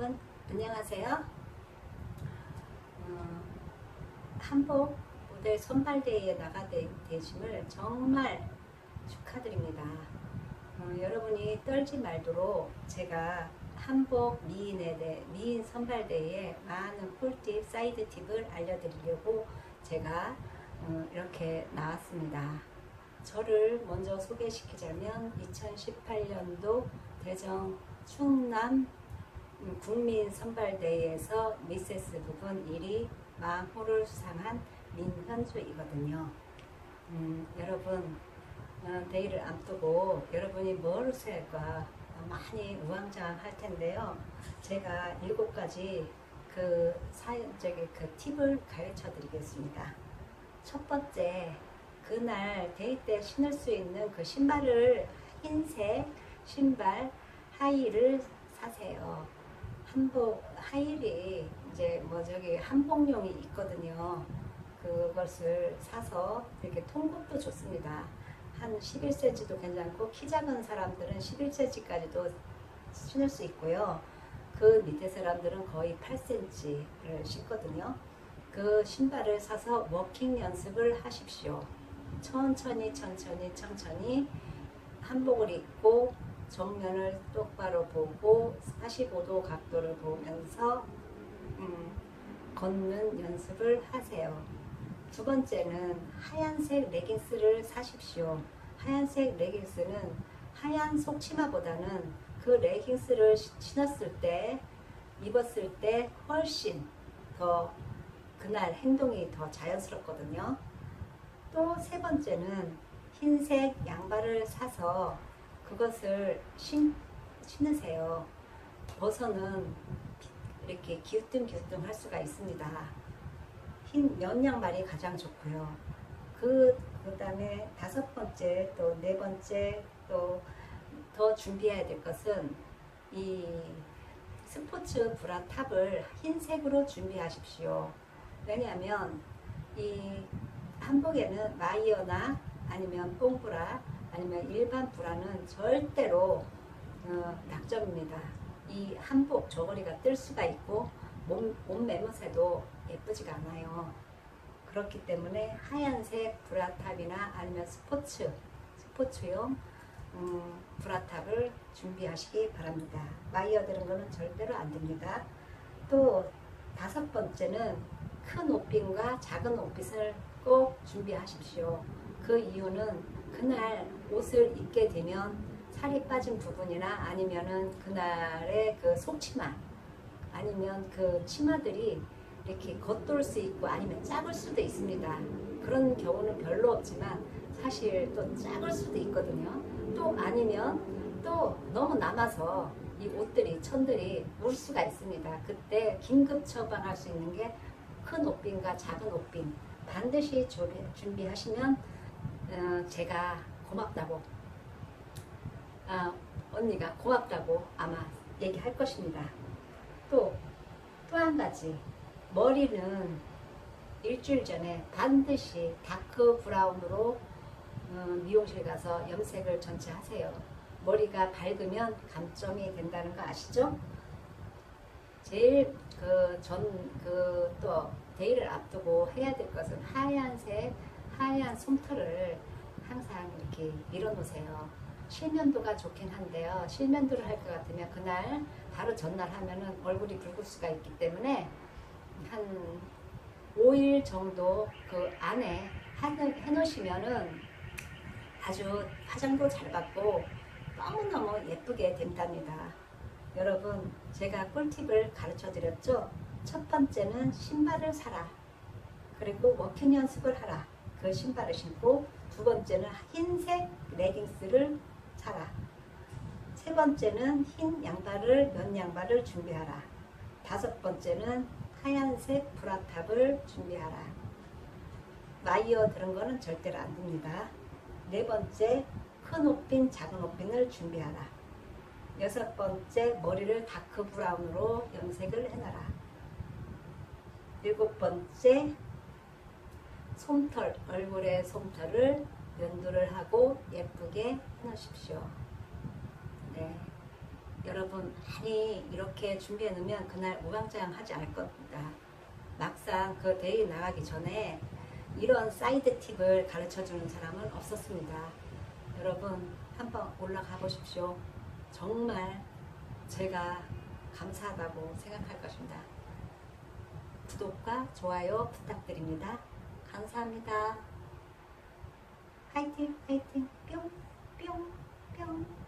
여러분 안녕하세요. 어, 한복 모델 선발대회에 나가게 되심을 정말 축하드립니다. 어, 여러분이 떨지 말도록 제가 한복 미인에 대해 미인 선발대회에 많은 꿀팁, 사이드 팁을 알려드리려고 제가 어, 이렇게 나왔습니다. 저를 먼저 소개시키자면 2018년도 대전 충남 음, 국민 선발대회에서 미세스 부분 1위 망호를 수상한 민현주이거든요. 음, 여러분 어, 대회를 앞두고 여러분이 뭘 수할까 많이 우왕좌왕할 텐데요. 제가 일곱 가지 그 사연적인 그 팁을 가르쳐 드리겠습니다. 첫 번째, 그날 데이 때 신을 수 있는 그 신발을 흰색 신발 사세요. 한복 하이리 이제 뭐 저기 한복용이 있거든요. 그것을 사서 이렇게 통굽도 좋습니다. 한 11cm도 괜찮고 키 작은 사람들은 11cm까지도 신을 수 있고요. 그 밑에 사람들은 거의 8cm를 신거든요. 그 신발을 사서 워킹 연습을 하십시오. 천천히 천천히 천천히 한복을 입고 정면을 똑바로 보고 45도 각도를 보면서 음, 걷는 연습을 하세요. 두 번째는 하얀색 레깅스를 사십시오. 하얀색 레깅스는 하얀 속치마보다는 그 레깅스를 시- 신었을 때 입었을 때 훨씬 더 그날 행동이 더 자연스럽거든요. 또 세 번째는 흰색 양발을 사서 그것을 신, 신으세요. 벗어는 이렇게 기우뚱기우뚱 할 수가 있습니다. 흰면 양말이 가장 좋고요. 그, 그 다음에 다섯 번째, 또 네 번째, 또 더 준비해야 될 것은 이 스포츠 브라 탑을 흰색으로 준비하십시오. 왜냐하면 이 한복에는 마이어나 아니면 뽕브라 아니면 일반 브라는 절대로 어, 낙점입니다. 이 한복 저고리가 뜰 수가 있고 몸, 몸 매무새도 예쁘지가 않아요. 그렇기 때문에 하얀색 브라탑이나 아니면 스포츠 스포츠용 음, 브라탑을 준비하시기 바랍니다. 마이어 들은 거는 절대로 안 됩니다. 또 다섯 번째는 큰 옷핀과 작은 옷핏을 꼭 준비하십시오. 그 이유는 그날 옷을 입게 되면 살이 빠진 부분이나 아니면은 그날의 그 속치마 아니면 그 치마들이 이렇게 겉돌 수 있고 아니면 작을 수도 있습니다. 그런 경우는 별로 없지만 사실 또 작을 수도 있거든요. 또 아니면 또 너무 남아서 이 옷들이 천들이 물 수가 있습니다. 그때 긴급 처방할 수 있는 게 큰 옷빈과 작은 옷빈 반드시 준비- 준비하시면 어, 제가 고맙다고 아, 언니가 고맙다고 아마 얘기할 것입니다. 또 또 한 가지 머리는 일주일 전에 반드시 다크 브라운으로 어, 미용실 가서 염색을 전체 하세요. 머리가 밝으면 감점이 된다는 거 아시죠? 제일 그 전 그 또 데이를 앞두고 해야 될 것은 하얀색 하얀 솜털을 항상 이렇게 밀어놓으세요. 실면도가 좋긴 한데요. 실면도를 할 것 같으면 그날 바로 전날 하면은 얼굴이 붉을 수가 있기 때문에 한 5일 정도 그 안에 하- 해놓으시면은 아주 화장도 잘 받고 너무너무 예쁘게 된답니다. 여러분, 제가 꿀팁을 가르쳐 드렸죠? 첫 번째는 신발을 사라. 그리고 워킹 연습을 하라. 그 신발을 신고 두 번째는 흰색 레깅스를 사라. 세 번째는 흰 양발을 면 양발을 준비하라. 다섯 번째는 하얀색 브라탑을 준비하라. 마이어 들은 거는 절대로 안 됩니다. 네 번째 큰 옷핀 작은 옷핀을 준비하라. 여섯 번째 머리를 다크 브라운으로 염색을 해놔라. 일곱 번째 솜털 얼굴에 솜털을 연두를 하고 예쁘게 해놓으십시오. 네, 여러분. 많이 이렇게 준비해 놓으면 그날 우왕좌왕 하지 않을 겁니다. 막상 그 대회 나가기 전에 이런 사이드 팁을 가르쳐 주는 사람은 없었습니다. 여러분 한번 올라가 보십시오. 정말 제가 감사하다고 생각할 것입니다. 구독과 좋아요 부탁드립니다. 감사합니다. 화이팅 화이팅 뿅 뿅 뿅